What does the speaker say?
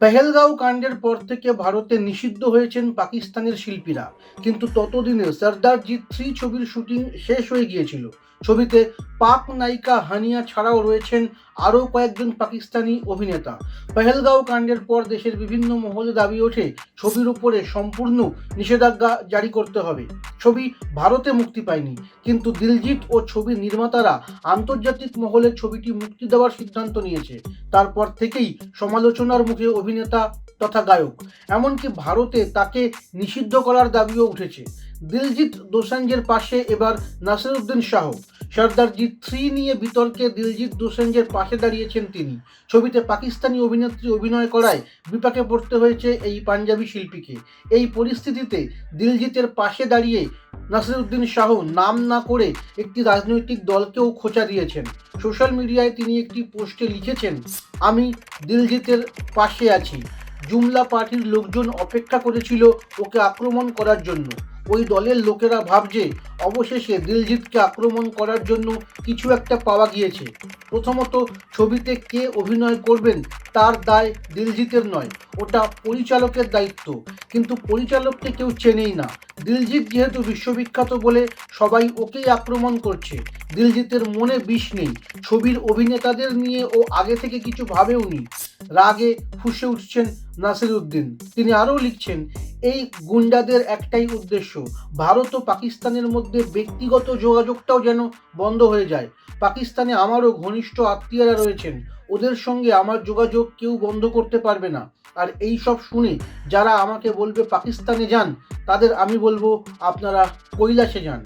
পেহেলগাঁও কাণ্ডের পর থেকে ভারতে নিষিদ্ধ হয়েছেন পাকিস্তানের শিল্পীরা। কিন্তু ততদিনে সর্দারজি থ্রি ছবির শুটিং শেষ হয়ে গিয়েছিল। ছবিতে পাক নায়িকা হানিয়া ছাড়াও রয়েছেন আরও কয়েকজন পাকিস্তানি অভিনেতা। পেহেলগাঁও কাণ্ডের পর দেশের বিভিন্ন মহলে দাবি ওঠে, ছবির উপরে সম্পূর্ণ নিষেধাজ্ঞা জারি করতে হবে। ছবি ভারতে মুক্তি পায়নি, কিন্তু দিলজিৎ ও ছবির নির্মাতারা আন্তর্জাতিক মহলে ছবিটি মুক্তি দেওয়ার সিদ্ধান্ত নিয়েছে। তারপর থেকেই সমালোচনার মুখে অভিনেতা তথা গায়ক। এমনকি ভারতে তাকে নিষিদ্ধ করার দাবিও উঠেছে। দিলজিৎ দোসাঞ্জের পাশে এবার নাসিরুদ্দিন শাহ। সর্দারজি থ্রি নিয়ে বিতর্কে দিলজিৎ দোসাঞ্জের পাশে দাঁড়িয়েছেন তিনি। ছবিতে পাকিস্তানি অভিনেত্রী অভিনয় করায় বিপাকে পড়তে হয়েছে এই পাঞ্জাবি শিল্পীকে। এই পরিস্থিতিতে দিলজিতের পাশে দাঁড়িয়ে নাসিরুদ্দিন শাহ নাম না করে একটি রাজনৈতিক দলকেও খোঁচা দিয়েছেন। সোশ্যাল মিডিয়ায় তিনি একটি পোস্টে লিখেছেন, আমি দিলজিতের পাশে আছি। জুমলা পার্টির লোকজন অপেক্ষা করেছিল ওকে আক্রমণ করার জন্য। ওই দলের লোকেরা ভাবছে, অবশেষে দিলজিৎকে আক্রমণ করার জন্য কিছু একটা পাওয়া গিয়েছে। প্রথমত, ছবিতে কে অভিনয় করবেন তার দায় দিলজিতের নয়, ওটা পরিচালকের দায়িত্ব। কিন্তু পরিচালককে কেউ চেনেই না। দিলজিৎ যেহেতু বিশ্ববিখ্যাত বলে সবাই ওকেই আক্রমণ করছে দিলজিতের মনে বিষ নেই। ছবির অভিনেতাদের নিয়ে ও আগে থেকে কিছু ভাবেওনি রাগে ফুঁসে উঠছেন নাসিরুদ্দিন। তিনি আরও লিখছেন, এই গুন্ডাদের একটাই উদ্দেশ্য, ভারত ও পাকিস্তানের মধ্যে ব্যক্তিগত যোগাযোগটাও যেন বন্ধ হয়ে যায়। পাকিস্তানে আমারও ঘনিষ্ঠ আত্মীয়রা রয়েছেন। ওদের সঙ্গে আমার যোগাযোগ কেউ বন্ধ করতে পারবে না। আর এই সব শুনে যারা আমাকে বলবে পাকিস্তানে যান, তাদের আমি বলব, আপনারা কৈলাসে যান।